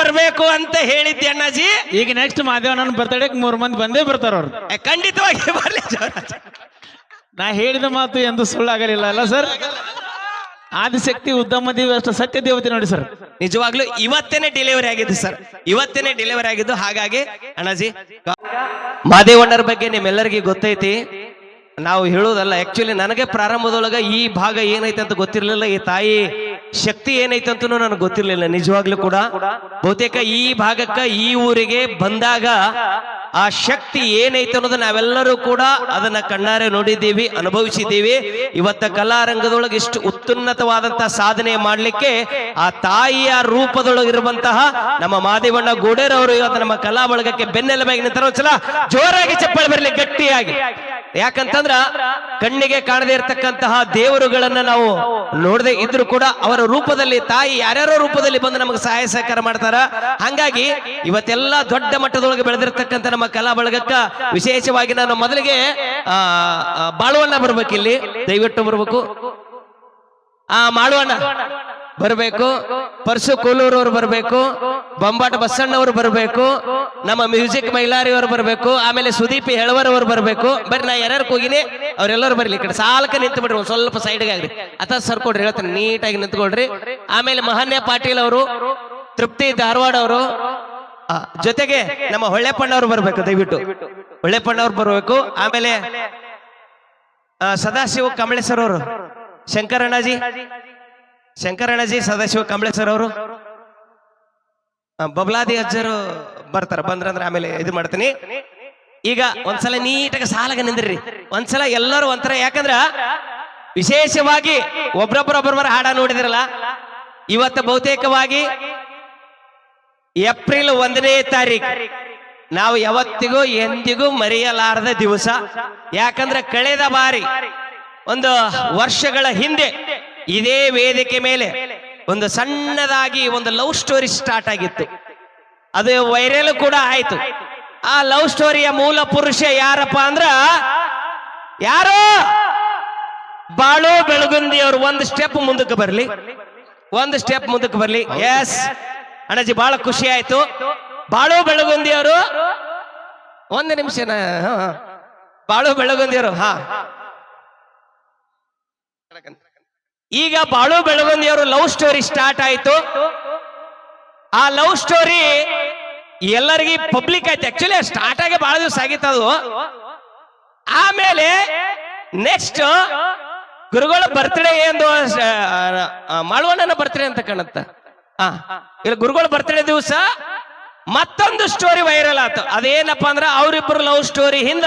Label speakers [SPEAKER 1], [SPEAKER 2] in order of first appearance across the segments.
[SPEAKER 1] ಬರಬೇಕು ಅಂತ ಹೇಳಿದ್ದೆ ಅಣ್ಣಾಜಿ.
[SPEAKER 2] ಈಗ ನೆಕ್ಸ್ಟ್ ಮಾದೇವಣ್ಣನ ಬರ್ತಡೇಕ್ ಮೂರ್ ಮಂದಿ ಬಂದೇ ಬರ್ತಾರ ಅವ್ರು.
[SPEAKER 1] ಏ, ಖಂಡಿತವಾಗಿ ಬರ್ಲಿ.
[SPEAKER 2] ನಾ ಹೇಳಿದ ಮಾತು ಎಂದು ಸುಳ್ಳಾಗಲಿಲ್ಲ ಅಲ್ಲ ಸರ್ ಆದಿಶಕ್ತಿ ಉದ್ದಮ ದೇವಿ ಅಷ್ಟು ಸತ್ಯ ದೇವತೆ ನೋಡಿ ಸರ್
[SPEAKER 1] ನಿಜವಾಗ್ಲೂ ಇವತ್ತೇನೆ ಡೆಲಿವರಿ ಆಗಿದ್ದು ಸರ್ ಇವತ್ತೇನೆ ಡೆಲಿವರಿ ಆಗಿದ್ದು ಹಾಗಾಗಿ ಅಣ್ಣಾಜಿ ಮಾದೇವಣ್ಣರ ಬಗ್ಗೆ ನಿಮ್ಮೆಲ್ಲರಿಗೂ ಗೊತ್ತೈತಿ. ನಾವು ಹೇಳೋದಲ್ಲ ಆಕ್ಚುಲಿ ನನಗೆ ಪ್ರಾರಂಭದೊಳಗೆ ಈ ಭಾಗ ಏನೈತೆ ಅಂತ ಗೊತ್ತಿರಲಿಲ್ಲ. ಈ ತಾಯಿ ಶಕ್ತಿ ಏನೈತೆ ಅಂತ ನನಗೆ ಗೊತ್ತಿರಲಿಲ್ಲ. ನಿಜವಾಗ್ಲೂ ಕೂಡ ಬಹುತೇಕ ಈ ಭಾಗಕ್ಕ, ಈ ಊರಿಗೆ ಬಂದಾಗ ಆ ಶಕ್ತಿ ಏನೈತೆ ಅನ್ನೋದು ನಾವೆಲ್ಲರೂ ಕೂಡ ಅದನ್ನ ಕಣ್ಣಾರೆ ನೋಡಿದ್ದೀವಿ, ಅನುಭವಿಸಿದ್ದೀವಿ. ಇವತ್ತ ಕಲಾರಂಗದೊಳಗೆ ಇಷ್ಟು ಉತ್ತುನ್ನತವಾದಂತಹ ಸಾಧನೆ ಮಾಡ್ಲಿಕ್ಕೆ ಆ ತಾಯಿಯ ರೂಪದೊಳಗಿರುವಂತಹ ನಮ್ಮ ಮಾದೇವಣ್ಣ ಗೋಡೇರವರು ಇವತ್ತು ನಮ್ಮ ಕಲಾ ಬಳಗಕ್ಕೆ ಬೆನ್ನೆಲುಬಾಗಿ ನಿಂತರ. ಒಂದ್ಸಲ ಜೋರಾಗಿ ಚಪ್ಪಾಳೆ ಬರಲಿ, ಗಟ್ಟಿಯಾಗಿ. ಯಾಕಂತಂದ್ರ ಕಣ್ಣಿಗೆ ಕಾಣದೇ ಇರತಕ್ಕಂತಹ ದೇವರುಗಳನ್ನ ನಾವು ನೋಡದೆ ಇದ್ರು ಕೂಡ ಅವರ ರೂಪದಲ್ಲಿ ತಾಯಿ ಯಾರ್ಯಾರೋ ರೂಪದಲ್ಲಿ ಬಂದು ನಮಗೆ ಸಹಾಯ ಸಹಕಾರ ಮಾಡ್ತಾರ. ಹಂಗಾಗಿ ಇವತ್ತೆಲ್ಲ ದೊಡ್ಡ ಮಟ್ಟದೊಳಗೆ ಬೆಳೆದಿರ್ತಕ್ಕಂಥ ನಮ್ಮ ಕಲಾ ಬಳಗಕ್ಕ ವಿಶೇಷವಾಗಿ ನಾನು ಮೊದಲಿಗೆ ಆ ಆ, ಬಾಳುವಣ್ಣ ಬರ್ಬೇಕಿಲ್ಲಿ. ದಯವಿಟ್ಟು ಬರ್ಬೇಕು. ಆ ಮಾಳುವಣ್ಣ. ಬರಬೇಕು. ಪರ್ಸು ಕೋಲೂರವ್ರು ಬರಬೇಕು. ಬೊಂಬಾಟ ಬಸಣ್ಣವ್ರು ಬರಬೇಕು. ನಮ್ಮ ಮ್ಯೂಸಿಕ್ ಮೈಲಾರಿ ಅವ್ರು ಬರಬೇಕು. ಆಮೇಲೆ ಸುದೀಪ್ ಹೆಳವರ್ ಅವ್ರು ಬರಬೇಕು. ಬರ್ರಿ, ನಾ ಯಾರ್ಯಾರು ಹೋಗಿನಿ? ಅವ್ರೆಲ್ಲರೂ ಬರ್ಲಿ ಕಡೆ. ಸಾಲಕ ನಿಂತು ಬಿಡ್ರಿ, ಒಂದು ಸ್ವಲ್ಪ ಸೈಡ್ಗೆ ಆಗ್ರಿ. ಸರ್ ಸರ್ಕೊಡ್ರಿ ಹೇಳ್ತೀನಿ. ನೀಟಾಗಿ ನಿಂತ್ಕೊಳ್ರಿ. ಆಮೇಲೆ ಮಹಾನ್ಯ ಪಾಟೀಲ್ ಅವರು, ತೃಪ್ತಿ ಧಾರವಾಡ ಅವರು. ಜೊತೆಗೆ ನಮ್ಮ ಹೊಳ್ಳೆಪ್ಪಣ್ಣವ್ರು ಬರ್ಬೇಕು, ದಯವಿಟ್ಟು. ಹೊಳ್ಳೆಪ್ಪಣ್ಣವ್ರು ಬರ್ಬೇಕು. ಆಮೇಲೆ ಸದಾಶಿವ ಕಮಳೇಶ್ವರ ಅವರು. ಶಂಕರಣ್ಣಜಿ. ಶಂಕರಣ್ಣಜಿ ಸದಾಶಿವ ಸರ್ ಅವರು. ಬಬ್ಲಾದಿ ಅಜ್ಜರು ಬರ್ತಾರ, ಬಂದ್ರಂದ್ರೆ ಆಮೇಲೆ ಇದು ಮಾಡ್ತೀನಿ. ಈಗ ಒಂದ್ಸಲ ನೀಟಾಗಿ ಸಾಲಾಗ ನಿಂದ್ರಿ. ಒಂದ್ಸಲ ಎಲ್ಲರೂ ಒಂಥರ, ಯಾಕಂದ್ರ ವಿಶೇಷವಾಗಿ ಒಬ್ರೊಬ್ಬರೊಬ್ಬರೊಬ್ಬರ ಹಾಡ ನೋಡಿದಿರಲ್ಲ, ಇವತ್ತು ಬಹುತೇಕವಾಗಿ ಏಪ್ರಿಲ್ ಒಂದನೇ ತಾರೀಕು ನಾವು ಯಾವತ್ತಿಗೂ ಎಂದಿಗೂ ಮರೆಯಲಾರದ ದಿವಸ. ಯಾಕಂದ್ರೆ ಕಳೆದ ಬಾರಿ, ಒಂದು ವರ್ಷಗಳ ಹಿಂದೆ ಇದೇ ವೇದಿಕೆ ಮೇಲೆ ಒಂದು ಸಣ್ಣದಾಗಿ ಒಂದು ಲವ್ ಸ್ಟೋರಿ ಸ್ಟಾರ್ಟ್ ಆಗಿತ್ತು. ಅದು ವೈರಲ್ ಕೂಡ ಆಯ್ತು. ಆ ಲವ್ ಸ್ಟೋರಿಯ ಮೂಲ ಪುರುಷ ಯಾರಪ್ಪ ಅಂದ್ರ ಯಾರು? ಬಾಳು ಬೆಳಗುಂದಿ ಅವರು ಒಂದು ಸ್ಟೆಪ್ ಮುಂದಕ್ಕೆ ಬರಲಿ. ಒಂದು ಸ್ಟೆಪ್ ಮುಂದಕ್ಕೆ ಬರಲಿ. ಎಸ್ ಅಣ್ಣಜಿ ಬಹಳ ಖುಷಿ ಆಯ್ತು. ಬಾಳು ಬೆಳಗುಂದಿ ಅವರು ಒಂದು ನಿಮಿಷ ಬಾಳು ಬೆಳಗುಂದಿ ಅವರು ಹಾ. ಈಗ ಬಾಳು ಬೆಳಗೊಂದಿಯವರು ಲವ್ ಸ್ಟೋರಿ ಸ್ಟಾರ್ಟ್ ಆಯಿತು. ಆ ಲವ್ ಸ್ಟೋರಿ ಎಲ್ಲರಿಗೂ ಪಬ್ಲಿಕ್ ಆಯ್ತು. ಆಕ್ಚುಲಿ ಸ್ಟಾರ್ಟ್ ಆಗಿ ಬಹಳ ದಿವಸ ಆಗಿತ್ತು ಅದು. ಆಮೇಲೆ ನೆಕ್ಸ್ಟ್ ಗುರುಗಳ ಬರ್ತ್ಡೇ ಎಂದು ಮಾಳುವಣ್ಣನ ಬರ್ತ್ಡೇ ಅಂತ ಕಾಣುತ್ತ. ಆ, ಇಲ್ಲ, ಗುರುಗಳ ಬರ್ತ್ಡೇ ದಿವಸ ಮತ್ತೊಂದು ಸ್ಟೋರಿ ವೈರಲ್ ಆಯ್ತು ಅದೇನಪ್ಪ ಅಂದ್ರೆ ಅವರಿಬ್ಬರು ಲವ್ ಸ್ಟೋರಿ ಹಿಂದ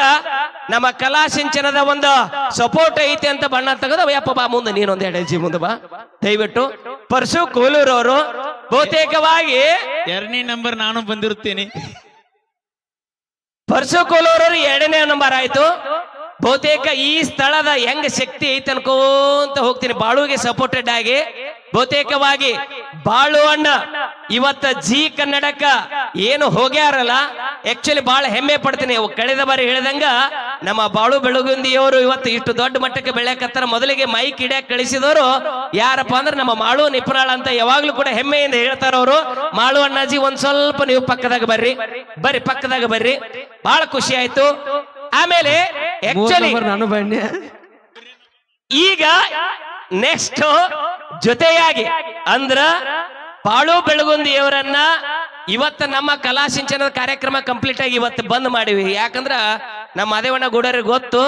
[SPEAKER 1] ನಮ್ಮ ಕಲಾ ಸಿಂಚನದ ಒಂದು ಸಪೋರ್ಟ್ ಐತಿ ಅಂತ ಬಣ್ಣ ತೆಗೆದ ಯಪ್ಪ ಬಾ ಮುಂದೆ ನೀನೊಂದು ಎರಡು ಹೆಜ್ಜೆ ಮುಂದೆ ಬಾ. ದಯವಿಟ್ಟು ಪರ್ಸು ಕೋಲೂರವರು ಬಹುತೇಕವಾಗಿ
[SPEAKER 2] ಎರಡನೇ ನಂಬರ್ ನಾನು ಬಂದಿರುತ್ತೇನೆ.
[SPEAKER 1] ಪರಶು ಕೋಲೂರವರು ಎರಡನೇ ನಂಬರ್ ಆಯ್ತು. ಬಹುತೇಕ ಈ ಸ್ಥಳದ ಹೆಂಗ ಶಕ್ತಿ ಐತೆ ಅನ್ಕೋಂತ ಹೋಗ್ತೀನಿ. ಬಾಳುಗೆ ಸಪೋರ್ಟೆಡ್ ಆಗಿ, ಬಹುತೇಕವಾಗಿ ಬಾಳು ಅಣ್ಣ, ಇವತ್ತ ಜಿ ಕನ್ನಡಕ ಏನು ಹೋಗ್ಯಾರಲ್ಲ ಆಕ್ಚುಲಿ ಬಹಳ ಹೆಮ್ಮೆ ಪಡ್ತೀನಿ. ಕಳೆದ ಬಾರಿ ಹೇಳಿದಂಗ ನಮ್ಮ ಬಾಳು ಬೆಳಗುಂದಿಯವರು ಇವತ್ತು ಇಷ್ಟು ದೊಡ್ಡ ಮಟ್ಟಕ್ಕೆ ಬೆಳೆಯಕತ್ತಾರ. ಮೊದಲಿಗೆ ಮೈಕ್ ಹಿಡಿಯಕ್ ಕಳಿಸಿದವರು ಯಾರಪ್ಪ ಅಂದ್ರೆ ನಮ್ಮ ಮಾಳು ನಿಪುರಾಳ ಅಂತ ಯಾವಾಗ್ಲೂ ಕೂಡ ಹೆಮ್ಮೆಯಿಂದ ಹೇಳ್ತಾರ ಅವರು. ಮಾಳು ಅಣ್ಣಾಜಿ, ಒಂದ್ ಸ್ವಲ್ಪ ನೀವು ಪಕ್ಕದಾಗ ಬರ್ರಿ. ಬರ್ರಿ, ಪಕ್ಕದಾಗ ಬರ್ರಿ. ಬಹಳ ಖುಷಿ ಆಯ್ತು. ಆಮೇಲೆ ಆಕ್ಚುಲಿ
[SPEAKER 3] ನಾನು ಬನ್ನಿ.
[SPEAKER 1] ಈಗ ನೆಕ್ಸ್ಟ್ ಜೊತೆಯಾಗಿ ಅಂದ್ರ ಬಾಳು ಬೆಳಗುಂದಿಯವರನ್ನ ಇವತ್ತು ನಮ್ಮ ಕಲಾ ಸಿಂಚನದ ಕಾರ್ಯಕ್ರಮ ಕಂಪ್ಲೀಟ್ ಆಗಿ ಇವತ್ತು ಬಂದ್ ಮಾಡಿವಿ. ಯಾಕಂದ್ರ ನಮ್ಮ ಮಾದೇವಣ್ಣ ಗೂಡರಿಗೆ ಗೊತ್ತು,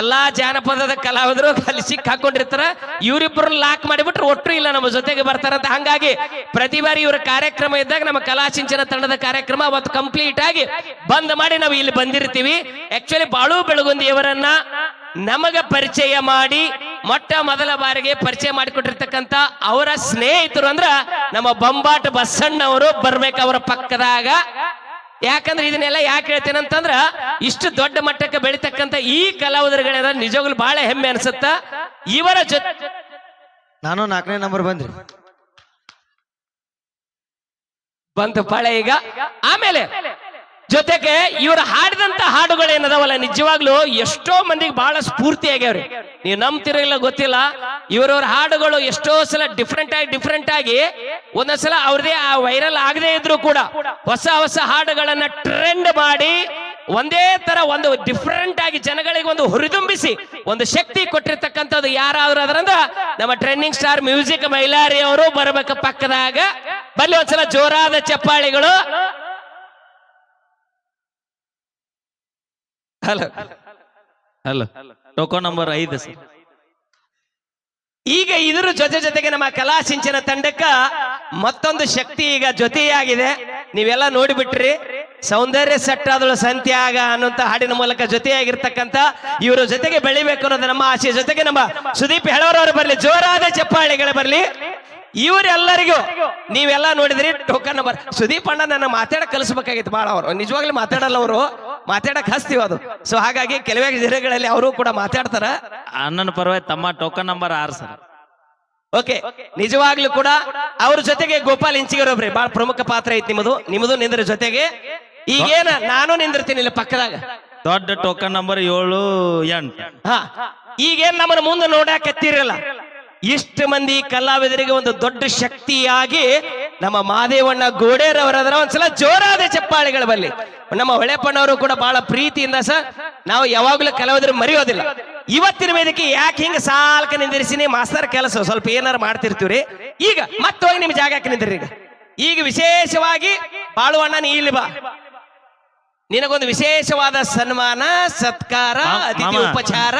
[SPEAKER 1] ಎಲ್ಲಾ ಜಾನಪದದ ಕಲಾವಿದರು ಅಲ್ಲಿ ಸಿಕ್ಕ ಹಾಕೊಂಡಿರ್ತಾರ ಇವರಿಬ್ಬರು ಲಾಕ್ ಮಾಡಿಬಿಟ್ರೆ ಒಟ್ಟು ಇಲ್ಲ ನಮ್ಮ ಜೊತೆಗೆ ಬರ್ತಾರಂತ. ಹಂಗಾಗಿ ಪ್ರತಿ ಬಾರಿ ಇವರ ಕಾರ್ಯಕ್ರಮ ಇದ್ದಾಗ ನಮ್ಮ ಕಲಾ ಸಿಂಚನ ತಂಡದ ಕಾರ್ಯಕ್ರಮ ಅವತ್ತು ಕಂಪ್ಲೀಟ್ ಆಗಿ ಬಂದ್ ಮಾಡಿ ನಾವು ಇಲ್ಲಿ ಬಂದಿರ್ತೀವಿ. ಆಕ್ಚುಲಿ ಬಾಳು ಬೆಳಗುಂದಿಯವರನ್ನ ನಮಗ ಪರಿಚಯ ಮಾಡಿ, ಮೊಟ್ಟ ಮೊದಲ ಬಾರಿಗೆ ಪರಿಚಯ ಮಾಡಿಕೊಟ್ಟಿರ್ತಕ್ಕಂತ ಅವರ ಸ್ನೇಹಿತರು ಅಂದ್ರ ನಮ್ಮ ಬೊಂಬಾಟ್ ಬಸಣ್ಣವರು ಬರ್ಬೇಕು ಅವರ ಪಕ್ಕದಾಗ. ಯಾಕಂದ್ರೆ ಇದನ್ನೆಲ್ಲ ಯಾಕೆ ಹೇಳ್ತೇನೆ ಅಂತಂದ್ರ ಇಷ್ಟು ದೊಡ್ಡ ಮಟ್ಟಕ್ಕೆ ಬೆಳಿತಕ್ಕಂತ ಈ ಕಲಾವಿದರುಗಳ ನಿಜವಾಗ್ಲು ಬಹಳ ಹೆಮ್ಮೆ ಅನ್ಸುತ್ತ? ಇವರ ಜೊತೆ
[SPEAKER 3] ನಾನು ನಾಲ್ಕನೇ ನಂಬರ್ ಬಂದ್ರಿ.
[SPEAKER 1] ಬಂತು ಪಾಳೆ ಈಗ. ಆಮೇಲೆ ಜೊತೆಗೆ ಇವರು ಹಾಡಿದಂತ ಹಾಡುಗಳು ಏನದವಲ್ಲ, ನಿಜವಾಗ್ಲೂ ಎಷ್ಟೋ ಮಂದಿಗೆ ಬಹಳ ಸ್ಫೂರ್ತಿ ಆಗ್ಯಾವ್ರಿ. ನೀವು ನಂಬ್ತಿರಲಿಲ್ಲ ಗೊತ್ತಿಲ್ಲ, ಇವರವ್ರ ಹಾಡುಗಳು ಎಷ್ಟೋ ಸಲ ಡಿಫ್ರೆಂಟ್ ಆಗಿ ಡಿಫ್ರೆಂಟ್ ಆಗಿ ಒಂದೊಂದ್ಸಲ ಅವ್ರದೇ ಆ ವೈರಲ್ ಆಗದೆ ಇದ್ರು ಕೂಡ ಹೊಸ ಹೊಸ ಹಾಡುಗಳನ್ನ ಟ್ರೆಂಡ್ ಮಾಡಿ ಒಂದೇ ತರ ಒಂದು ಡಿಫ್ರೆಂಟ್ ಆಗಿ ಜನಗಳಿಗೆ ಒಂದು ಹುರಿದುಂಬಿಸಿ, ಒಂದು ಶಕ್ತಿ ಕೊಟ್ಟಿರ್ತಕ್ಕಂಥದ್ದು ಯಾರಾದ್ರೂ ಅದರಂದ್ರ ನಮ್ಮ ಟ್ರೆಂಡಿಂಗ್ ಸ್ಟಾರ್ ಮ್ಯೂಸಿಕ್ ಮೈಲಾರಿ ಅವರು ಬರಬೇಕು ಪಕ್ಕದಾಗ. ಬಲ್ಲಿ ಒಂದ್ಸಲ ಜೋರಾದ ಚಪ್ಪಾಳಿಗಳು. ಹಲೋ.
[SPEAKER 2] ಹಲೋ. ಟೋಕೋ ನಂಬರ್ ಐದು ಸರ್.
[SPEAKER 1] ಈಗ ಇದರ ಜೊತೆ ಜೊತೆಗೆ ನಮ್ಮ ಕಲಾ ಸಿಂಚನ ತಂಡಕ್ಕ ಮತ್ತೊಂದು ಶಕ್ತಿ ಈಗ ಜೊತೆಯಾಗಿದೆ. ನೀವೆಲ್ಲ ನೋಡಿಬಿಟ್ರಿ, ಸೌಂದರ್ಯ ಸಟ್ಟಾದಳು ಸಂತ್ಯಾಗ ಅನ್ನುವಂತ ಹಾಡಿನ ಮೂಲಕ ಜೊತೆಯಾಗಿರ್ತಕ್ಕಂಥ ಇವರ ಜೊತೆಗೆ ಬೆಳಿಬೇಕು ಅನ್ನೋದು ನಮ್ಮ ಆಸೆ. ಜೊತೆಗೆ ನಮ್ಮ ಸುದೀಪ್ ಹೆಳವರವರು ಬರಲಿ, ಜೋರಾದ ಚಪ್ಪಾಳಿಗಳು ಬರಲಿ. ಇವರೆಲ್ಲರಿಗೂ ನೀವೆಲ್ಲ ನೋಡಿದ್ರಿ, ಟೋಕನ್ ನಂಬರ್. ಸುದೀಪ್ ಅಣ್ಣ ನನ್ನ ಮಾತಾಡಕ್ ಕಲಿಸ್ಬೇಕಾಗಿತ್ತು ಬಾಳ ಅವರು. ನಿಜವಾಗ್ಲೂ ಮಾತಾಡಲ್ಲ ಅವರು. ಮಾತಾಡಕ್ ಹಸ್ತಿವ ಅದು. ಸೊ ಹಾಗಾಗಿ ಕೆಲವೇ ದಿನಗಳಲ್ಲಿ ಅವರು ಕೂಡ ಮಾತಾಡ್ತಾರ.
[SPEAKER 2] ಅಣ್ಣನ ಪರವಾಗಿ ತಮ್ಮ ಟೋಕನ್ ನಂಬರ್ ಆರ್ ಸರ್.
[SPEAKER 1] ಓಕೆ ನಿಜವಾಗ್ಲೂ ಕೂಡ ಅವ್ರ ಜೊತೆಗೆ ಗೋಪಾಲ್ ಇಂಚಿಗರೊಬ್ರಿ ಬಹಳ ಪ್ರಮುಖ ಪಾತ್ರ ಐತಿ ನಿಮ್ಮದು. ನಿಮ್ಮದು ನಿಂದ್ರ ಜೊತೆಗೆ. ಈಗೇನ ನಾನು ನಿಂದಿರ್ತೀನಿ ಇಲ್ಲಿ ಪಕ್ಕದಾಗ.
[SPEAKER 2] ದೊಡ್ಡ ಟೋಕನ್ ನಂಬರ್ ಏಳು ಎಂಟು.
[SPEAKER 1] ಹಾ ಈಗೇನ್ ನಮ್ಮನ್ನ ಮುಂದೆ ನೋಡಾಕತ್ತಿರಲ್ಲ ಇಷ್ಟು ಮಂದಿ ಕಲಾವಿದರಿಗೆ ಒಂದು ದೊಡ್ಡ ಶಕ್ತಿಯಾಗಿ ನಮ್ಮ ಮಾದೇವಣ್ಣ ಗೋಡೇರವರದ್ರ ಒಂದ್ಸಲ ಜೋರಾದ ಚಪ್ಪಾಳೆಗಳು ಬಲ್ಲಿ ನಮ್ಮ ಹೊಳೆಪ್ಪಣ್ಣವರು ಕೂಡ ಬಹಳ ಪ್ರೀತಿಯಿಂದ ಸರ್ ನಾವು ಯಾವಾಗ್ಲೂ ಕಲಾವಿದರು ಮರೆಯೋದಿಲ್ಲ. ಇವತ್ತಿನ ವೇದಿಕೆ ಯಾಕೆ ಹಿಂಗ ಸಾಲ್ಕ ನಿಂದಿರಿಸಿನಿ? ಮಾಸ್ತರ್ ಕೆಲಸ ಸ್ವಲ್ಪ ಏನಾರು ಮಾಡ್ತಿರ್ತೀವ್ರಿ? ಈಗ ಮತ್ತೆ ಹೋಗಿ ನಿಮ್ ಜಾಗಕ್ಕೆ ನಿಂದಿರಿ ಈಗ. ಈಗ ವಿಶೇಷವಾಗಿ ಬಾಳುವಣ್ಣ ನೀ ಇಲ್ಲಿ ಬಾ. ನಿನಗೊಂದು ವಿಶೇಷವಾದ ಸನ್ಮಾನ ಸತ್ಕಾರ ಅತಿಥಿ. ಉಪಚಾರ.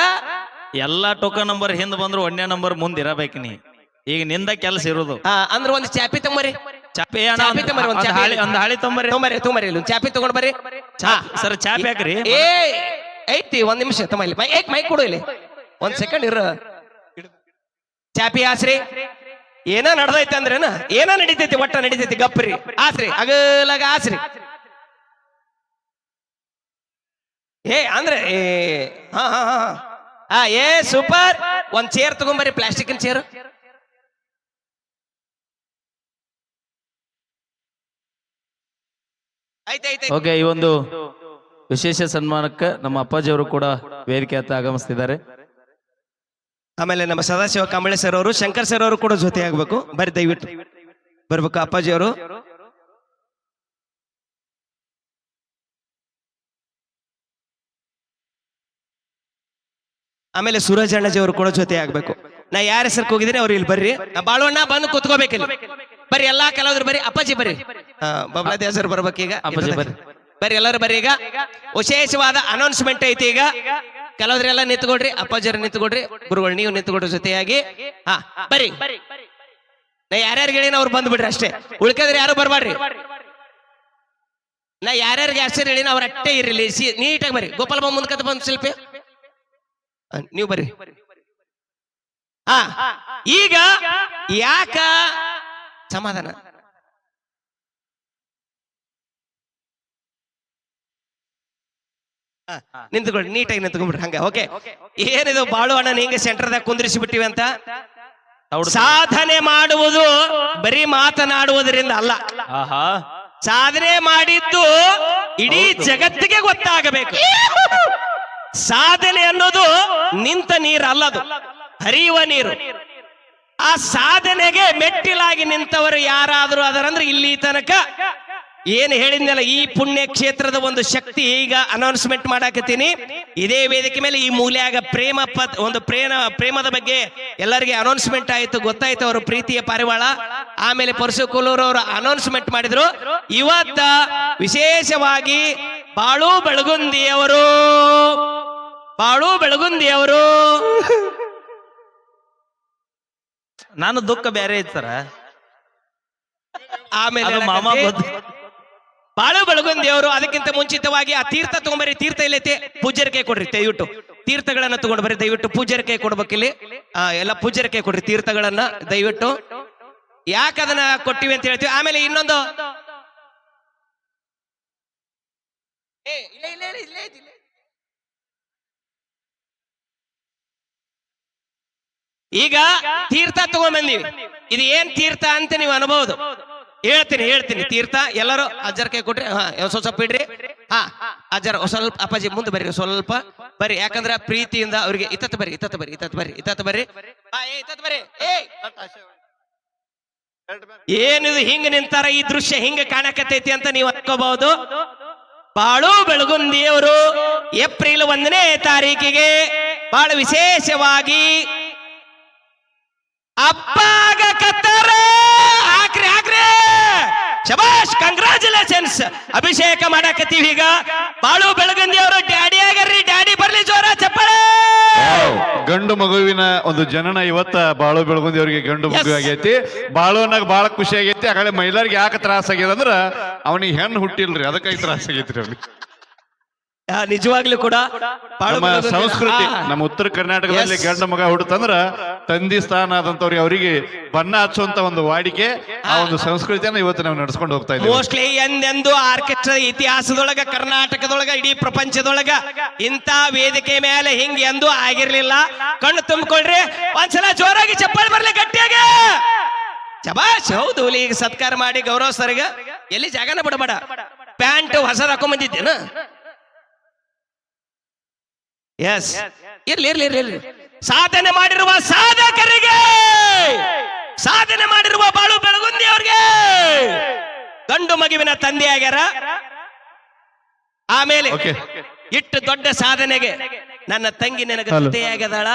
[SPEAKER 2] ಎಲ್ಲಾ ಟೋಕನ್ ನಂಬರ್ ಹಿಂದ್ ಬಂದ್ರು ಒಂದೇ ನಂಬರ್ ಮುಂದಿರಬೇಕು ನೀ. ಈಗ ನಿಂದ ಕೆಲಸ ಇರೋದು.
[SPEAKER 1] ಆ, ಅಂದ್ರೆ ಒಂದು ಚಾಪಿ ತಗೊಂಬರಿ
[SPEAKER 2] ಚಾಪಿ ಅಣ್ಣ,
[SPEAKER 1] ಚಾಪಿ
[SPEAKER 2] ಒಂದ್-
[SPEAKER 1] ತಗೊಂಬರಿ, ಒಂದ್
[SPEAKER 2] ಒಂದ್
[SPEAKER 1] ಚಾಪಿ.
[SPEAKER 2] ಹಾಳಿ ಒಂದ್ ಹಾಳಿ ತೊಂಬರ್ರಿ
[SPEAKER 1] ತೊಂಬರಿ ತೊಂಬರಿ ಇಲ್ಲಿ ಒಂದ್ ಚಾಪಿ ತಗೊಂಡ್ ಬರ್ರಿ
[SPEAKER 2] ಚಾ ಸರ್ ಚಾಪಿ ಹಾಕ್ರಿ
[SPEAKER 1] ಏ ಐತಿ ಒಂದ್ ನಿಮಿಷ ತಮ್ಮ ಇಲ್ಲಿ. ಮೈ ಏಕ್ ಮೈ ಕೊಡು ಇಲ್ಲಿ. ಒಂದ್ ಸೆಕೆಂಡ್ ಇರು. ಚಾಪಿ ಆಸ್ರಿ. ಏನ ನಡ್ದೈತಿ ಅಂದ್ರೆ ಏನ ನಡೀತೈತಿ? ಒಟ್ಟ ನಡೀತೈತಿ ಗಪ್ರಿ. ಆಸ್ರಿ ಅಗಲಾಗ ಆಸ್ರಿ. ಏ ಅಂದ್ರೆ ಏ ಹಾ ಹಾ ಹಾ ಹಾ. ಏ ಸೂಪರ್. ಒಂದ್ ಚೇರ್ ತಗೊಂಬರಿ ಪ್ಲಾಸ್ಟಿಕ್ ಚೇರ್
[SPEAKER 2] ಓಕೆ ಈ ಒಂದು ವಿಶೇಷ ಸನ್ಮಾನಕ್ಕೆ ನಮ್ಮ ಅಪ್ಪಾಜಿ ಅವರು ಕೂಡ ವೇದಿಕೆ ಹತ್ತ ಆಗಮಿಸ್ತಿದ್ದಾರೆ.
[SPEAKER 1] ಆಮೇಲೆ ನಮ್ಮ ಸದಾಶಿವ ಕಾಂಬಳೆ ಸರ್ ಅವರು ಶಂಕರ್ ಸರ್ ಅವರು ಕೂಡ ಜೊತೆ ಆಗ್ಬೇಕು ಬರ್ರಿ ದಯವಿಟ್ಟು. ಬರ್ಬೇಕು ಅಪ್ಪಾಜಿ ಅವರು ಆಮೇಲೆ ಸೂರಜ್ ಅಣ್ಣಜಿ ಅವರು ಕೂಡ ಜೊತೆ ಆಗ್ಬೇಕು ನಾ ಯಾರ ಹೆಸರು ಹೋಗಿದ್ರೆ ಅವ್ರು ಇಲ್ಲಿ ಬರ್ರಿ. ಬಾಳುವಣ್ಣ ಬಂದು ಕುತ್ಕೋಬೇಕಿಲ್ಲ. ಬರ್ರಿ ಎಲ್ಲಾ ಕೆಲವ್ರು ಬರ್ರಿ. ಅಪ್ಪಾಜಿ ಬರ್ರಿ. ಬಬ್ಲಾ ಬರ್ಬೇಕು ಈಗ.
[SPEAKER 2] ಅಪ್ಪಾಜಿ ಬರ್ರಿ.
[SPEAKER 1] ಬರ್ರಿ ಎಲ್ಲರೂ ಬರ್ರಿ ಈಗ. ವಿಶೇಷವಾದ ಅನೌನ್ಸ್ಮೆಂಟ್ ಐತಿ ಈಗ. ಕೆಲವ್ರೆಲ್ಲ ನಿಂತ್ಕೊಡ್ರಿ ಅಪ್ಪಾಜಿಯವ್ರ ನಿಂತ್ಕೊಡ್ರಿ ಗುರುಗಳು ನೀವು ನಿಂತ್ಕೊಡ್ರಿ ಜೊತೆಯಾಗಿ. ಹಾ ಬರ್ರಿ. ನಾ ಯಾರ್ಯಾರಿಗೆ ಹೇಳಿನ ಅವ್ರು ಬಂದ್ಬಿಡ್ರಿ ಅಷ್ಟೇ. ಉಳ್ಕಂದ್ರೆ ಯಾರು ಬರ್ಬಾಡ್ರಿ? ನಾ ಯಾರ್ಯಾರಿಗೆ ಹೆಸರು ಹೇಳಿನ ಅವ್ರ ಅಟ್ಟೆ ಇರಲಿ. ಸಿ ನೀಟಾಗಿ ಬರ್ರಿ. ಗೋಪಾಲ ಬಾಬು ಮುಂದ್ಕತ್ ಬಂದ್ ಶಿಲ್ಪಿ. ನೀವು ಬರ್ರಿ. ಹಾ ಈಗ ಯಾಕ ಸಮಾಧಾನ. ನಿಂತ್ಕೊಳ್ಳಿ ನೀಟಾಗಿ ನಿಂತ್ಕೊಂಡ್ಬಿಡ್ರಿ ಹಂಗ ಓಕೆ? ಏನಿದು ಬಾಳು ಅಣ್ಣ ಹಿಂಗೆ ಸೆಂಟರ್ದಾಗ ಕುಂದ್ರಿಸಿ ಬಿಟ್ಟಿವಿ ಅಂತ ಸಾಧನೆ ಮಾಡುವುದು ಬರೀ ಮಾತನಾಡುವುದರಿಂದ ಅಲ್ಲ.
[SPEAKER 2] ಆಹಾ.
[SPEAKER 1] ಸಾಧನೆ ಮಾಡಿದ್ದು ಇಡೀ ಜಗತ್ತಿಗೆ ಗೊತ್ತಾಗಬೇಕು. ಸಾಧನೆ ಅನ್ನೋದು ನಿಂತ ನೀರು ಅಲ್ಲದು ಹರಿಯುವ ನೀರು. ಆ ಸಾಧನೆಗೆ ಮೆಟ್ಟಿಲಾಗಿ ನಿಂತವರು ಯಾರಾದರೂ ಅದರಂದ್ರೆ ಇಲ್ಲಿ ತನಕ ಏನು ಹೇಳಿದ್ನಲ್ಲ, ಈ ಪುಣ್ಯ ಕ್ಷೇತ್ರದ ಒಂದು ಶಕ್ತಿ ಈಗ ಅನೌನ್ಸ್ಮೆಂಟ್ ಮಾಡಾಕತ್ತೀನಿ. ಇದೇ ವೇದಿಕೆ ಮೇಲೆ ಈ ಮೂಲ್ಯಾಗ ಪ್ರೇಮ ಪತ್, ಒಂದು ಪ್ರೇಮ, ಪ್ರೇಮದ ಬಗ್ಗೆ ಎಲ್ಲರಿಗೆ ಅನೌನ್ಸ್ಮೆಂಟ್ ಆಯಿತು, ಗೊತ್ತಾಯ್ತು ಅವರು ಪ್ರೀತಿಯ ಪಾರಿವಾಳ. ಆಮೇಲೆ ಪರಶುಕುಲೂರ್ ಅವರು ಅನೌನ್ಸ್ಮೆಂಟ್ ಮಾಡಿದ್ರು. ಇವತ್ತ ವಿಶೇಷವಾಗಿ ಬಾಳು ಬೆಳಗುಂದಿಯವರು ಬಾಳು ಬೆಳಗುಂದಿಯವರು.
[SPEAKER 2] ನಾನು ದುಃಖ ಬೇರೆ ಐತ್ ಸರ.
[SPEAKER 1] ಆಮೇಲೆ
[SPEAKER 2] ಅದು ಮಾಮ? ಗೊತ್ತು.
[SPEAKER 1] ಬಾಳು ಬೆಳಗುನ್ ದೇವರು ಅದಕ್ಕಿಂತ ಮುಂಚಿತವಾಗಿ ಆ ತೀರ್ಥ ತಗೊಂಬರಿ ತೀರ್ಥ ಇಲ್ಲೈತೆ ಪೂಜರಿಕೆ ಕೊಡ್ರಿ ದಯವಿಟ್ಟು. ತೀರ್ಥಗಳನ್ನ ತಗೊಂಡ್ ಬರ್ರಿ ದಯವಿಟ್ಟು ಪೂಜರಿಕೆ ಕೊಡ್ಬೇಕಿಲ್ಲಿ ಆ ಎಲ್ಲ ಪೂಜರಿಕೆ ಕೊಡ್ರಿ ತೀರ್ಥಗಳನ್ನ ದಯವಿಟ್ಟು. ಯಾಕೆ ಅದನ್ನ ಕೊಟ್ಟಿವಿ ಅಂತ ಹೇಳ್ತೀವಿ. ಆಮೇಲೆ ಇನ್ನೊಂದು. ಏ, ಇಲ್ಲ ಇಲ್ಲ ಇಲ್ಲ ಇಲ್ಲೇ. ಈಗ ತೀರ್ಥ ತಗೊಂಡ್ಬಂದಿವಿ ಇದು ಏನ್ ತೀರ್ಥ ಅಂತ ನೀವು ಅನ್ಬಹುದು ಹೇಳ್ತೀನಿ ಹೇಳ್ತೀನಿ. ತೀರ್ಥ ಎಲ್ಲರೂ ಅಜ್ಜರ ಕೈ ಕೊಟ್ರಿ ಸ್ವಲ್ಪ ಇಡ್ರಿ. ಹಾ ಅಜ್ಜರ ಸ್ವಲ್ಪ ಅಪ್ಪಾಜಿ ಮುಂದೆ ಬರ್ರಿ ಸ್ವಲ್ಪ ಬರ್ರಿ. ಯಾಕಂದ್ರ ಪ್ರೀತಿಯಿಂದ ಅವ್ರಿಗೆ ಇತ್ತತ್ ಬರ್ರಿ ಇತ್ತತ್ ಬರ್ರಿ ಇತ್ತತ್ ಬರ್ರಿ ಇತ್ತತ್ ಬರ್ರಿ. ಏ, ಬರ್ರಿ. ಏನಿದು ಹಿಂಗ ನಿಂತಾರ? ಈ ದೃಶ್ಯ ಹಿಂಗ ಕಾಣಕತ್ತೈತಿ ಅಂತ ನೀವು ಅನ್ಕೋಬಹುದು. ಬಾಳು ಬೆಳಗುಂದಿಯವರು ಏಪ್ರಿಲ್ ಒಂದನೇ ತಾರೀಕಿಗೆ ಬಹಳ ವಿಶೇಷವಾಗಿ ಅಪ್ಪಾಗ ಕತ್ತಾರ. ಹಾಕ್ರಿ ಹಾಕ್ರಿ. ಶಬಾಷ್ ಕಂಗ್ರಾಚುಲೇಷನ್ಸ್ ಅಭಿಷೇಕ ಮಾಡಾಕತ್ತೀವಿ ಈಗ. ಬಾಳು ಬೆಳಗಂದಿ ಅವರು ಡ್ಯಾಡಿ ಆಗರ್ರಿ ಡ್ಯಾಡಿ ಬರ್ಲಿ ಜೋರ ಚಪ್ಪಾಳೆ.
[SPEAKER 4] ಗಂಡು ಮಗುವಿನ ಒಂದು ಜನನ ಇವತ್ತ ಬಾಳು ಬೆಳಗುಂದಿ ಅವರಿಗೆ ಗಂಡು ಮಗು ಆಗೈತಿ. ಬಾಳು ಬಾಳುವನಾಗ ಬಾಳ ಖುಷಿ ಆಗೈತಿ. ಆಗಲೇ ಮಹಿಳೆಯರಿಗೆ ಯಾಕೆ ತ್ರಾಸ ಆಗ್ಯದ ಅಂದ್ರ ಅವನಿಗೆ ಹೆಣ್ಣು ಹುಟ್ಟಿಲ್ರಿ ಅದಕ್ಕಾಗಿ ತ್ರಾಸ ಆಗೈತ್ರಿ ಅವ್ನಿಗೆ
[SPEAKER 1] ಆ, ನಿಜವಾಗ್ಲೂ ಕೂಡ
[SPEAKER 4] ನಮ್ಮ ಸಂಸ್ಕೃತಿ ನಮ್ಮ ಉತ್ತರ ಕರ್ನಾಟಕದಲ್ಲಿ ಗಂಡ ಮಗ ಹುಡುತಂದ್ರ ತಂದಿ ಸ್ಥಾನ ಆದಂತವ್ರಿಗೆ ಅವರಿಗೆ ಬಣ್ಣ ಹಚ್ಚುವಂತ ಒಂದು ವಾಡಿಕೆ ಆ ಒಂದು ಸಂಸ್ಕೃತಿಯನ್ನ ಇವತ್ತು ನಾವು ನಡ್ಸ್ಕೊಂಡು ಹೋಗ್ತಾ ಇದ್ದೀವಿ.
[SPEAKER 1] ಮೋಸ್ಟ್ಲಿ ಎಂದೆಂದು ಆರ್ಕೆಸ್ಟ್ರಾ ಇತಿಹಾಸದೊಳಗ ಕರ್ನಾಟಕದೊಳಗ ಇಡೀ ಪ್ರಪಂಚದೊಳಗ ಇಂತ ವೇದಿಕೆ ಮೇಲೆ ಹಿಂಗ್ ಎಂದೂ ಆಗಿರ್ಲಿಲ್ಲ. ಕಣ್ಣು ತುಂಬಿಕೊಳ್ರಿ. ಒಂದ್ಸಲ ಜೋರಾಗಿ ಚಪ್ಪಾಳೆ ಬರ್ಲಿ ಗಟ್ಟಿಯಾಗಿ. ಚಬಾಶ್ ಹೌದು ಹುಲಿ ಈಗ ಸತ್ಕಾರ ಮಾಡಿ ಗೌರವ ಸರ್ಗ. ಎಲ್ಲಿ ಜಾಗನ ಬಿಡಬೇಡ. ಪ್ಯಾಂಟ್ ಹೊಸ ಹಾಕೊಂಡ್ ಬಂದಿದ್ದೇನ? ಎಸ್ ಇರ್ಲಿ ಇರ್ಲಿ ಇರ್ಲಿ ಇರ್ಲಿ. ಸಾಧನೆ ಮಾಡಿರುವ ಸಾಧಕರಿಗೆ ಸಾಧನೆ ಮಾಡಿರುವ ಬಾಳು ಬೆಳಗುಂದಿ ಅವ್ರಿಗೆ ಗಂಡು ಮಗುವಿನ ತಂದೆ ಆಗ್ಯಾರ ಆಮೇಲೆ. ಇಟ್ಟು ದೊಡ್ಡ ಸಾಧನೆಗೆ ನನ್ನ ತಂಗಿ ನನಗೆ ಜೊತೆಯಾಗದಾಳ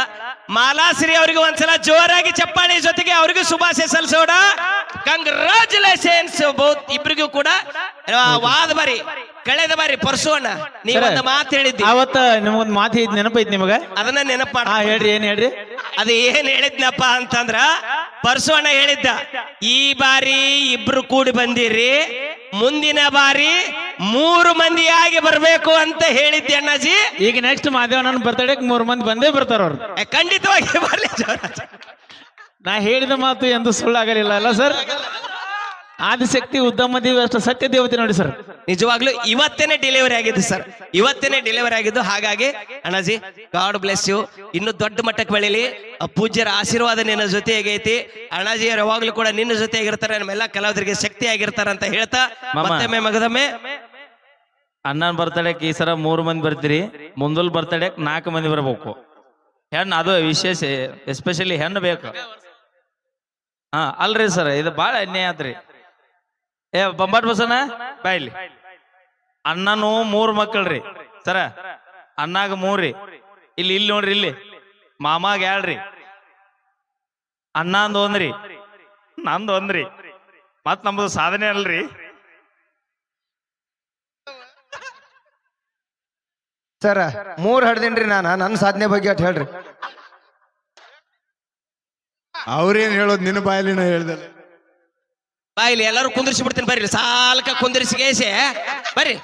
[SPEAKER 1] ಮಾಲಾಶ್ರೀ ಅವರಿಗೆ ಒಂದ್ಸಲ ಜೋರಾಗಿ ಚಪ್ಪಾಳಿ ಜೊತೆಗೆ ಅವ್ರಿಗೂ ಶುಭಾಶಯ ಸಲ್ಲಿಸೋಣ. ಕಂಗ್ರಾಚುಲೇಷನ್ಸ್ ಬೌತ್ ಇಬ್ರಿಗೂ ಕೂಡ. ವಾದ ಬಾರಿ. ಕಳೆದ ಬಾರಿ ಪರ್ಸೋಣ ಒಂದು ಮಾತು ಹೇಳಿದ್ದಿ.
[SPEAKER 2] ಅವತ್ತ ನಿಮಗೊಂದು ಮಾತು ಐತಿ ನೆನಪೈತಿ ನಿಮಗ?
[SPEAKER 1] ಅದನ್ನ ನೆನಪು
[SPEAKER 2] ಹಾ ಹೇಳ್ರಿ ಏನ್ ಹೇಳ್ರಿ?
[SPEAKER 1] ಅದು ಏನ್ ಹೇಳಿದ್ನಪ್ಪ ಅಂತಂದ್ರ ಪರ್ಸೋಣ ಹೇಳಿದ್ದ ಈ ಬಾರಿ ಇಬ್ರು ಕೂಡಿ ಬಂದಿರಿ ಮುಂದಿನ ಬಾರಿ ಮೂರು ಮಂದಿಯಾಗಿ ಬರ್ಬೇಕು ಅಂತ ಹೇಳಿದ್ದೆ ಅಣ್ಣಾಜಿ.
[SPEAKER 2] ಈಗ ನೆಕ್ಸ್ಟ್ ಮಾದೇವಣ್ಣನ ಬರ್ತಡೇಕ್ ಮೂರು ಮಂದಿ ಬಂದೇ ಬರ್ತಾರ ಅವ್ರು.
[SPEAKER 1] ಖಂಡಿತವಾಗಿ ಬರ್ಲಿ
[SPEAKER 2] ನಾ ಹೇಳಿದ ಮಾತು ಎಂದು ಸುಳ್ಳಾಗಲಿಲ್ಲ ಅಲ್ಲ ಸರ್? ಆದಿಶಕ್ತಿ ಉದ್ದಮ ದೇವಿ ಅಷ್ಟು ಸತ್ಯ ದೇವತೆ ನೋಡಿ ಸರ್.
[SPEAKER 1] ನಿಜವಾಗ್ಲೂ ಇವತ್ತೇನೆ ಡೆಲಿವರಿ ಆಗಿದ್ದು ಸರ್. ಇವತ್ತೇನೆ ಡೆಲಿವರಿ ಆಗಿದ್ದು ಹಾಗಾಗಿ ಅಣ್ಣಾಜಿ ಗಾಡ್ ಬ್ಲೆಸ್ ಯು ಇನ್ನು ದೊಡ್ಡ ಮಟ್ಟಕ್ಕೆ ಬೆಳೀಲಿ. ಆ ಪೂಜ್ಯರ ಆಶೀರ್ವಾದ ನಿನ್ನ ಜೊತೆ ಐತಿ ಅಣ್ಣಾಜಿ ಯಾವಾಗ್ಲೂ ಕೂಡ ನಿನ್ನ ಜೊತೆ ಆಗಿರ್ತಾರೆ. ನಮ್ಮೆಲ್ಲ ಕಲಾವಿದರಿಗೆ ಶಕ್ತಿ ಆಗಿರ್ತಾರೆ ಅಂತ ಹೇಳ್ತಾ
[SPEAKER 2] ಮಾಮ.
[SPEAKER 1] ಮತ್ತೊಮ್ಮೆ ಮಗದೊಮ್ಮೆ.
[SPEAKER 2] ಅಣ್ಣನ ಬರ್ತಡೇಕ್ ಈ ಸರ ಮೂರು ಮಂದಿ ಬರ್ತೀರಿ. ಮುಂದಲ್ ಬರ್ತಡೇಕ್ ನಾಲ್ಕು ಮಂದಿ ಬರ್ಬೇಕು. ಹೆಣ್ಣು ಅದು ವಿಶೇಷ ಎಸ್ಪೆಷಲಿ ಹೆಣ್ಣು ಬೇಕು. ಹಾ, ಅಲ್ರಿ ಸರ್, ಇದು ಬಹಳ ಅನ್ಯಾಯ ಆತ್ರಿ. ಏ, ಬೊಂಬಾಟ್ ಬಸನ ಬಾಯ್ಲಿ ಅಣ್ಣನು ಮೂರ್ ಮಕ್ಕಳ್ರಿ. ಸರ, ಅಣ್ಣಾಗ ಮೂರ್ರಿ ಇಲ್ಲಿ ಇಲ್ಲಿ ನೋಡ್ರಿ, ಇಲ್ಲಿ. ಮಾಮಾಗ ಯಾಳ್ರಿ ಅಣ್ಣಂದು ಒಂದ್ರಿ. ನಂದು ಒಂದ್ರಿ. ಮತ್ ನಮ್ದು ಸಾಧನೆ ಅಲ್ರಿ.
[SPEAKER 3] ಸರ, ಮೂರ್ ಹಡ್ದೇನ್ರಿ ನಾನ. ನನ್ನ ಸಾಧನೆ ಬಗ್ಗೆ ಅಟ್ ಹೇಳ್ರಿ.
[SPEAKER 5] ಅವ್ರೇನ್ ಹೇಳೋದು ನಿನ್ನ ಬಾಯಲಿನ ಹೇಳ್ದಲ್ಲ.
[SPEAKER 1] ಬಾಯಿಲಿ ಎಲ್ಲರೂ ಕುಂದಿರಿಸಿ ಬಿಡ್ತೀನಿ, ಬರ್ರಿ. ಸಾಲ್ಕ ಕುಂದಿರಿಸಿ ಗೇಸಿ. ಬರ್ರಿ.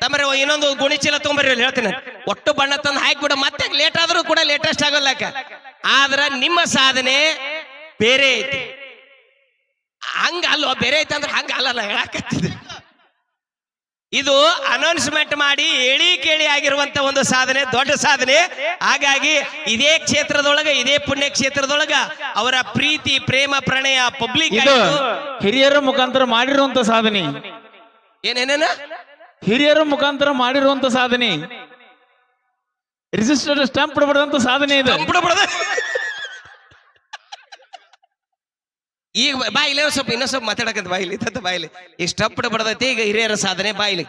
[SPEAKER 1] ತಮ್ಮರಿ ಇನ್ನೊಂದು ಗುಣಿಚೀಲ ತಗೊಂಬರ್ರಿ ಇಲ್ಲಿ ಹೇಳ್ತೀನಿ. ಒಟ್ಟು ಬಣ್ಣ ತಂದು ಹಾಕಿಬಿಡ. ಮತ್ತೆ ಲೇಟ್ ಆದ್ರೂ ಕೂಡ ಲೇಟೆಸ್ಟ್ ಆಗೋಲ್ಲಕ ಆದ್ರ ನಿಮ್ಮ ಸಾಧನೆ ಬೇರೆ ಐತಿ. ಹಂಗ ಅಲ್ವ ಬೇರೆ ಐತೆ ಅಂದ್ರೆ ಹಂಗ ಅಲ್ಲಲ್ಲ ಹೇಳಕತ್ತಿದ್ದೆ. ಇದು ಅನೌನ್ಸ್ಮೆಂಟ್ ಮಾಡಿ ಹೇಳಿ ಕೇಳಿ ಆಗಿರುವಂತ ಒಂದು ಸಾಧನೆ ದೊಡ್ಡ ಸಾಧನೆ. ಹಾಗಾಗಿ ಇದೇ ಕ್ಷೇತ್ರದೊಳಗ ಇದೇ ಪುಣ್ಯ ಕ್ಷೇತ್ರದೊಳಗ ಅವರ ಪ್ರೀತಿ ಪ್ರೇಮ ಪ್ರಣಯ ಪಬ್ಲಿಕ್
[SPEAKER 2] ಇದು ಹಿರಿಯರ ಮುಖಾಂತರ ಮಾಡಿರುವಂತ ಸಾಧನೆ.
[SPEAKER 1] ಏನೇನೇನ?
[SPEAKER 2] ಹಿರಿಯರ ಮುಖಾಂತರ ಮಾಡಿರುವಂತ ಸಾಧನೆ. ರಿಜಿಸ್ಟರ್ಡ್ ಸ್ಟಾಂಪ್ ಸಾಧನೆ ಇದು.
[SPEAKER 1] ಬಿಡದ ಈಗ ಬಾಯಿಲೆ ಸ್ವಲ್ಪ ಇನ್ನೊಂದ್ ಸ್ವಲ್ಪ ಮಾತಾಡಕಂತ ಬಾಯಿಲಿ ಇತ್ತ ಬಾಯಿಲಿ. ಇಷ್ಟಪಟ್ಟು ಬಡದೈತಿ ಈಗ ಹಿರಿಯರ ಸಾಧನೆ ಬಾಯಿಲಿ.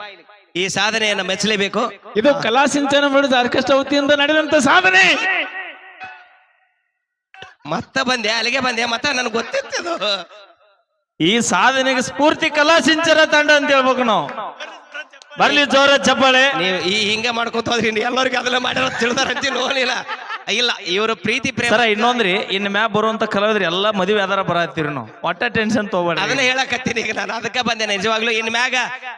[SPEAKER 1] ಈ ಸಾಧನೆಯನ್ನ ಮೆಚ್ಚಲೇಬೇಕು.
[SPEAKER 2] ಇದು ಕಲಾ ಸಿಂಚನ ಮಾಡಿದ ಅರ್ಕಷ್ಟ ವತಿಯಿಂದ ನಡೆದಂತ ಸಾಧನೆ.
[SPEAKER 1] ಮತ್ತ ಬಂದೆ ಅಲ್ಲಿಗೆ ಬಂದೆ ಮತ್ತ ನನ್ಗೆ ಗೊತ್ತಿತ್ತು
[SPEAKER 2] ಈ ಸಾಧನೆಗೆ ಸ್ಫೂರ್ತಿ ಕಲಾ ಸಿಂಚನ ತಂಡ ಅಂತ ಹೇಳ್ಬೇಕು ನಾವು. ಬರ್ಲಿ ಜೋರ ಚಪ್ಪಾಳೆ.
[SPEAKER 1] ನೀವು ಈ ಹಿಂಗೆ ಮಾಡ್ಕೊತ ಹೋದ್ರಿ ಎಲ್ಲರಿಗೂ ಅದನ್ನ ಮಾಡಿರೋ ತಿಳಿದಾರ ಅಂತ ನೋಡಿಲ್ಲ ಇಲ್ಲ ಇವರು ಪ್ರೀತಿ ಪ್ರೇಮ
[SPEAKER 2] ಸರ ಇನ್ನೊಂದ್ರಿ ಇನ್ ಮ್ಯಾಗ ಬರುವಂತ ಕಲಾವಿದ್ರಿ ಎಲ್ಲಾ ಮದುವೆ ಆಧಾರ ಬರತ್ತೀರಿ ನಾವು. ಒಟ್ಟ ಟೆನ್ಷನ್ ತಗೋಬೇಡ
[SPEAKER 1] ಅದನ್ನ ಹೇಳಕತ್ತೀನಿ ಈಗ ನಾನು. ಅದಕ್ಕೆ ಬಂದೆ ನಿಜವಾಗ್ಲೂ ಇನ್ ಮ್ಯಾಗ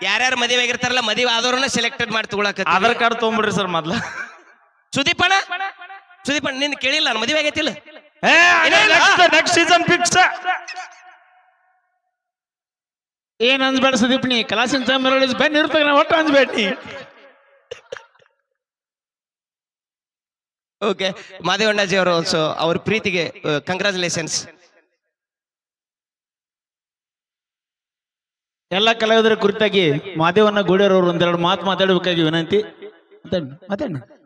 [SPEAKER 1] ಯಾರ್ಯಾರು ಮದುವೆ ಆಗಿರ್ತಾರಲ್ಲ ಮದುವೆ ಆದವ್ರನ್ನ ಸೆಲೆಕ್ಟೆಡ್ ಮಾಡಿ ತಗೊಳಕ
[SPEAKER 2] ಆಧಾರ್ ಕಾರ್ಡ್ ತಗೊಂಬಿಡ್ರಿ ಸರ್ ಮೊದ್ಲ.
[SPEAKER 1] ಸುದೀಪಣ್ಣ? ಸುದೀಪಣ್ಣ ನಿನ್ ಕೇಳಿಲ್ಲ ನಾನು ಮದುವೆ ಆಗೈತಿಲ್ಲ.
[SPEAKER 2] ನೆಕ್ಸ್ಟ್ ಸೀಸನ್ ಫಿಕ್ಸ್ ಏನ್ ಅನ್ಸ್ಬೇಡ ಸುದೀಪ್ ನೀ ಕಲಾಸಿನ ಸಮಯ ಬೆನ್ ಇರ್ತದೆ ನಾ ಒಟ್ಟು ಅನ್ಬೇಡ ನೀ
[SPEAKER 1] ಓಕೆ. ಮಾದೇವಣ್ಣಾಜಿ ಅವರು ಸೊ ಅವ್ರ ಪ್ರೀತಿಗೆ ಕಂಗ್ರಾಚುಲೇಷನ್ಸ್
[SPEAKER 6] ಎಲ್ಲ ಕಲಾವಿದರ ಕುರಿತಾಗಿ ಮಾದೇವಣ್ಣ ಗೋಡೆಯರವರು ಒಂದೆರಡು ಮಾತು ಮಾತಾಡಬೇಕಾಗಿ ವಿನಂತಿ. ಮಾತಾಡಿ ಮಾತಾಡಿ.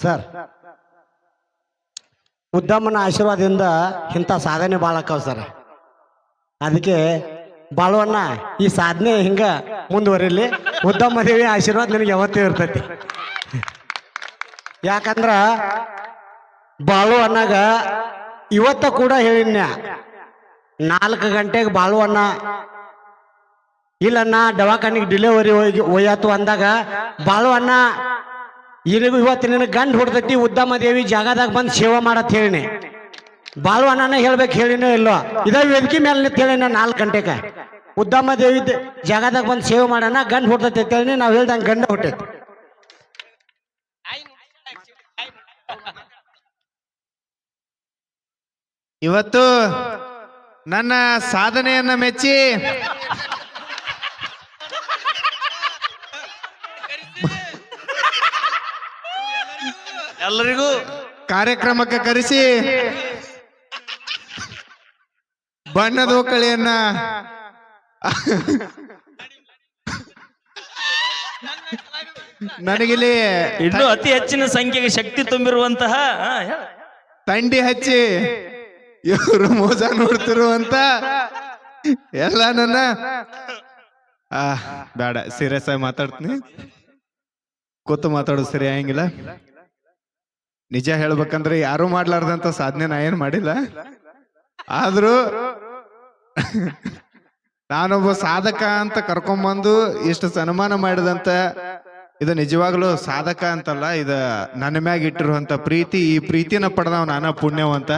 [SPEAKER 7] ಸರ್, ಉದ್ದಮ್ಮನ ಆಶೀರ್ವಾದದಿಂದ ಇಂಥ ಸಾಧನೆ ಭಾಳ ಸರ್. ಅದಕ್ಕೆ ಬಾಳುವಣ್ಣ, ಈ ಸಾಧನೆ ಹಿಂಗ ಮುಂದುವರಿಲಿ. ಉದ್ದಮ್ಮ ದೇವಿ ಆಶೀರ್ವಾದ ನಿನಗೆ ಯಾವತ್ತೂ ಇರ್ತೈತಿ. ಯಾಕಂದ್ರ ಬಾಳು ಅನ್ನಾಗ ಇವತ್ತ ಕೂಡ ಹೇಳಿನ್ಯ ನಾಲ್ಕು ಗಂಟೆಗೆ ಬಾಳು ಅನ್ನ ಇಲ್ಲಣ್ಣ, ದವಾಖಾನಿಗೆ ಡಿಲಿವರಿ ಹೋಗಿ ಒಯ್ಯಾತು ಅಂದಾಗ ಬಾಳು ಅನ್ನ ಇಲ್ಲಿಗೂ ಇವತ್ತು ನಿನ್ನ ಗಂಡು ಹೊಡೆದಟ್ಟಿ ಉದ್ದಮ್ಮ ದೇವಿ ಜಾಗದಾಗ ಬಂದು ಸೇವೆ ಮಾಡತ್ ಹೇಳಿನಿ. ಬಾಲ್ವಾನ ಹೇಳ್ಬೇಕು ಹೇಳಿನೋ ಇಲ್ಲೋ? ಇದ ವೇದಿಕೆ ಮೇಲೆ ನಿಂತ ಹೇಳಿನ ನಾಲ್ಕು ಗಂಟೆಗೆ ಉದ್ದಮ್ಮ ದೇವಿ ಜಾಗದಾಗ ಬಂದು ಸೇವೆ ಮಾಡೋಣ, ಗಂಡು ಹೊಡ್ತೈತೆ ಅಂತ ಹೇಳಿ ನಾವು ಹೇಳ್ದಂಗೆ ಗಂಡ ಹುಟ್ಟೈತಿ
[SPEAKER 3] ಇವತ್ತು ನನ್ನ ಸಾಧನೆಯನ್ನ ಮೆಚ್ಚಿ
[SPEAKER 1] ಎಲ್ಲರಿಗೂ
[SPEAKER 3] ಕಾರ್ಯಕ್ರಮಕ್ಕೆ ಕರೆಸಿ ಬಣ್ಣದ ಒಕ್ಕಳಿಯನ್ನ ನನಗಿಲ್ಲಿ
[SPEAKER 2] ಇನ್ನು ಅತಿ ಹೆಚ್ಚಿನ ಸಂಖ್ಯೆಗೆ ಶಕ್ತಿ ತುಂಬಿರುವಂತಹ ಹಾ, ಹೇಳು.
[SPEAKER 3] ತಂಡಿ ಹಚ್ಚಿ ಇವರು ಮೋಸ ನೋಡ್ತಿರುವಂತ ಎಲ್ಲ ನನ್ನ ಆ ಬೇಡ ಸೀರಿಯಸ್ ಆಗಿ ಮಾತಾಡ್ತೀನಿ ಕೂತು ಮಾತಾಡೋದು ಸರಿ ಆಗಂಗಿಲ್ಲ ನಿಜ ಹೇಳ್ಬೇಕಂದ್ರೆ ಯಾರು ಮಾಡ್ಲಾರ್ದಂತ ಸಾಧನೆ ನಾ ಏನ್ ಮಾಡಿಲ್ಲ. ಆದ್ರೂ ನಾನೊಬ್ಬ ಸಾಧಕ ಅಂತ ಕರ್ಕೊಂಬಂದು ಇಷ್ಟು ಸನ್ಮಾನ ಮಾಡಿದಂತ ಇದು ನಿಜವಾಗ್ಲೂ ಸಾಧಕ ಅಂತಲ್ಲ, ಇದ ನನ್ನ ಮ್ಯಾಗ ಇಟ್ಟಿರುವಂತ ಪ್ರೀತಿ, ಈ ಪ್ರೀತಿನ ಪಡೆದವ್ ನಾನಾ ಪುಣ್ಯವಂತ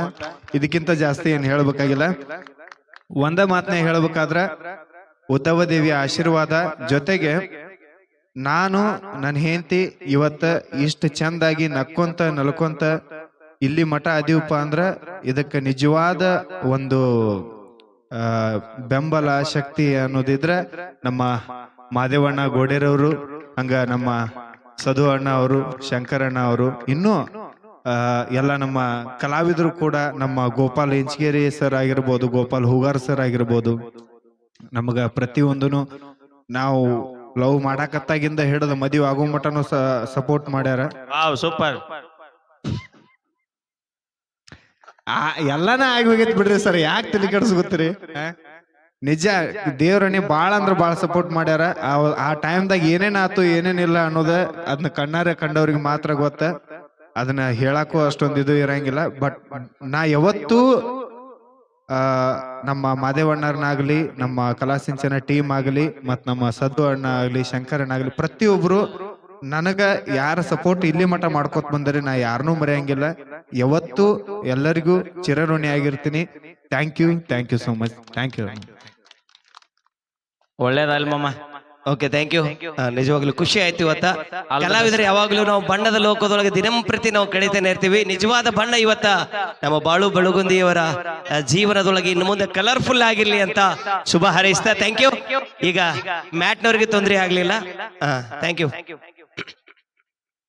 [SPEAKER 3] ಇದಕ್ಕಿಂತ ಜಾಸ್ತಿ ಏನ್ ಹೇಳ್ಬೇಕಾಗಿಲ್ಲ. ಒಂದ ಮಾತನ್ನ ಹೇಳ್ಬೇಕಾದ್ರ ಉದ್ದವ ದೇವಿಯ ಆಶೀರ್ವಾದ ಜೊತೆಗೆ ನಾನು ನನ್ನ ಹೆಂಡತಿ, ಇವತ್ತ ಇಷ್ಟ ಚಂದಾಗಿ ನಕ್ಕೊಂತ, ನಲ್ಕೊಂತ, ಇಲ್ಲಿ ಮಠ ಅದೀವಪ್ಪ ಅಂದ್ರ ಇದಕ್ಕೆ ನಿಜವಾದ ಒಂದು ಬೆಂಬಲ, ಶಕ್ತಿ ಅನ್ನೋದಿದ್ರ ನಮ್ಮ ಮಾದೇವಣ್ಣ ಗೋಡೆರವರು, ಹಂಗ ನಮ್ಮ ಸಧು ಅಣ್ಣ ಅವರು ಶಂಕರಣ್ಣ ಅವರು, ಇನ್ನೂ ಎಲ್ಲ ನಮ್ಮ ಕಲಾವಿದರು ಕೂಡ ನಮ್ಮ ಗೋಪಾಲ್ ಇಂಚಗೇರಿ ಸರ್ ಆಗಿರ್ಬೋದು, ಗೋಪಾಲ್ ಹೂಗಾರ್ ಸರ್ ಆಗಿರ್ಬೋದು, ನಮಗ ಪ್ರತಿಯೊಂದನು ನಾವು ಲವ್ ಮಾಡಾಕತ್ತಾಗಿಂದ ಹಿಡಿದು ಮದುವೆ ಆಗೋ ಮಟನು ಸಪೋರ್ಟ್ ಮಾಡ್ಯಾರ.
[SPEAKER 2] ವಾವ್ ಸೂಪರ್
[SPEAKER 3] ಆ ಎಲ್ಲಾನ ಆಗಿ ಹೋಗೈತಿ ಬಿಡ್ರಿ ಸರ್ ಯಾಕೆ ತಲೆ ಕೆಡಿಸ್ಕೊತೀರಿ ನಿಜ ದೇವ್ರಣಿ ಬಾಳ ಅಂದ್ರ ಬಾಳ ಸಪೋರ್ಟ್ ಮಾಡ್ಯಾರ. ಆ- ಟೈಮ್ದಾಗ ಏನೇನ್ ಆತು ಏನೇನಿಲ್ಲ ಅನ್ನೋದ ಅದನ್ನ ಕಣ್ಣಾರೆ ಕಂಡವ್ರಿಗೆ ಮಾತ್ರ ಗೊತ್ತ. ಅದನ್ನ ಹೇಳಕ್ಕೂ ಅಷ್ಟೊಂದು ಇದು ಇರಂಗಿಲ್ಲ. ಬಟ್ ನಾ ಯಾವತ್ತೂ ನಮ್ಮ ಮಾದೇವಣ್ಣರ್ನಾಗ್ಲಿ ನಮ್ಮ ಕಲಾಸಿಂಚನ ಟೀಮ್ ಆಗಲಿ ಮತ್ ನಮ್ಮ ಸದ್ದು ಅಣ್ಣ ಆಗ್ಲಿ ಶಂಕರಣ್ಣ ಆಗಲಿ ಪ್ರತಿಯೊಬ್ರು ನನಗ ಯಾರ ಸಪೋರ್ಟ್ ಇಲ್ಲಿ ಮಠ ಮಾಡ್ಕೊತ ಬಂದರೆ ನಾ ಯಾರನ್ನೂ ಮರೆಯಂಗಿಲ್ಲ. ಯಾವತ್ತು ಎಲ್ಲರಿಗೂ ಚಿರಋಣಿ ಆಗಿರ್ತೀನಿ. Thank you thank you so much thank you
[SPEAKER 2] ಒಳ್ಳೇದಲ್ ಮಾಮ.
[SPEAKER 1] ಓಕೆ ಥ್ಯಾಂಕ್ ಯು ನಿಜವಾಗ್ಲೂ ಖುಷಿ ಆಯ್ತು ಇವತ್ತ. ಕಲಾವಿದರೆ ಯಾವಾಗಲೂ ನಾವು ಬಣ್ಣದ ಲೋಕದೊಳಗೆ ದಿನಂಪ್ರತಿ ನಾವು ಕಳೀತಾನೆ ಇರ್ತೀವಿ. ನಿಜವಾದ ಬಣ್ಣ ಇವತ್ತ. ನಮ್ಮ ಬಾಳು ಬೆಳಗುಂದಿಯವರ ಜೀವನದೊಳಗೆ ಇನ್ನು ಮುಂದೆ ಕಲರ್ಫುಲ್ ಆಗಿರ್ಲಿ ಅಂತ ಶುಭ ಹಾರೈಸ್ತಾ ಥ್ಯಾಂಕ್ ಯು ಈಗ ಮ್ಯಾಟ್ನವ್ರಿಗೆ ತೊಂದರೆ ಆಗ್ಲಿಲ್ಲ. Thank you